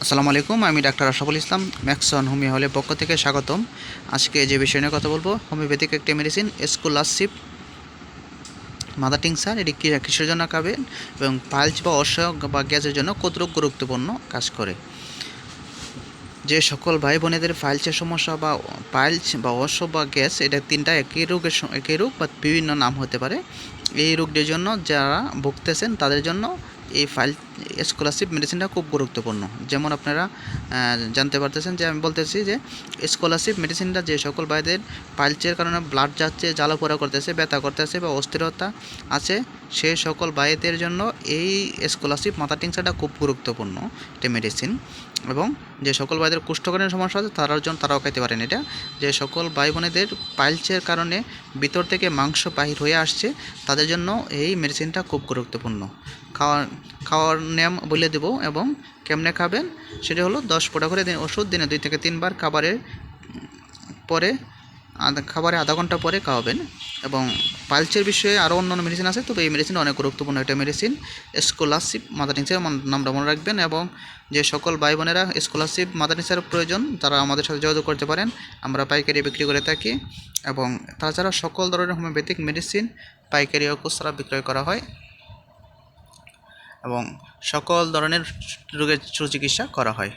আসসালামু আলাইকুম, আমি doctor Ashraful Islam, Maxon homeo হলের পক্ষ থেকে স্বাগতম। আজকে যে বিষয় নিয়ে কথা বলব, হোমিওপ্যাথিক একটি মেডিসিন স্কোলারশিপ মাদার টিংসার এটি কি- কিসের জন্য খাবেন এবং পাইলস বা অসহ্য বা গ্যাসের জন্য কতটুকু গুরুত্বপূর্ণ কাজ করে? যে সকল ভাই বোনেদের ফাইলসের সমস্যা বা পাইলস বা অশ্ব বা গ্যাস, এটা তিনটা একই রোগের একই রোগ বা বিভিন্ন নাম হতে পারে। এই রোগটির জন্য যারা ভুগতেছেন, তাদের জন্য এই ফাইল স্কলারশিপ মেডিসিনটা খুব গুরুত্বপূর্ণ। যেমন আপনারা জানতে পারতেছেন যে আমি বলতেছি যে স্কলারশিপ মেডিসিনটা যে সকল ভাইদের পাইলসের কারণে ব্লাড যাচ্ছে, জ্বালাপোড়া করতেছে, ব্যথা করতেছে বা অস্থিরতা আছে সেই সকল ভাইদের জন্য এই স্কলারশিপ মাথা টিংসাটা খুব গুরুত্বপূর্ণ একটি মেডিসিন এবং যে সকল ভাইদের কুষ্ঠকালীন সমস্যা আছে, তারার জন্য তারাও খাইতে পারেন এটা। যে সকল ভাই বোনেদের পাইলসের কারণে ভিতর থেকে মাংস বাহির হয়ে আসছে, তাদের জন্য এই মেডিসিনটা খুব গুরুত্বপূর্ণ। খাওয়ার খাওয়ার নিয়ম বলে দেবো এবং কেমনে খাবেন সেটা হলো দশ ফোঁটা করে দিন ওষুধ, দিনে দুই থেকে তিনবার খাবারের পরে খাবারে আধা ঘণ্টা পরে খাওয়াবেন এবং পালচের বিষয়ে আরও অন্যান্য মেডিসিন আছে, তবে এই মেডিসিন অনেক গুরুত্বপূর্ণ একটা মেডিসিন স্কলারশিপ মাদারিংসের নামটা মনে রাখবেন এবং যে সকল ভাই বোনেরা স্কলারশিপ মাদারিংসের প্রয়োজন, তারা আমাদের সাথে যোগাযোগ করতে পারেন, আমরা পাইকারি বিক্রি করে থাকি এবং তাছাড়া সকল ধরনের হোমিওপ্যাথিক মেডিসিন পাইকারি ও খুচরা বিক্রয় করা হয়। এবং সকল ধরনের রোগের সুচিকিৎসা করা হয়।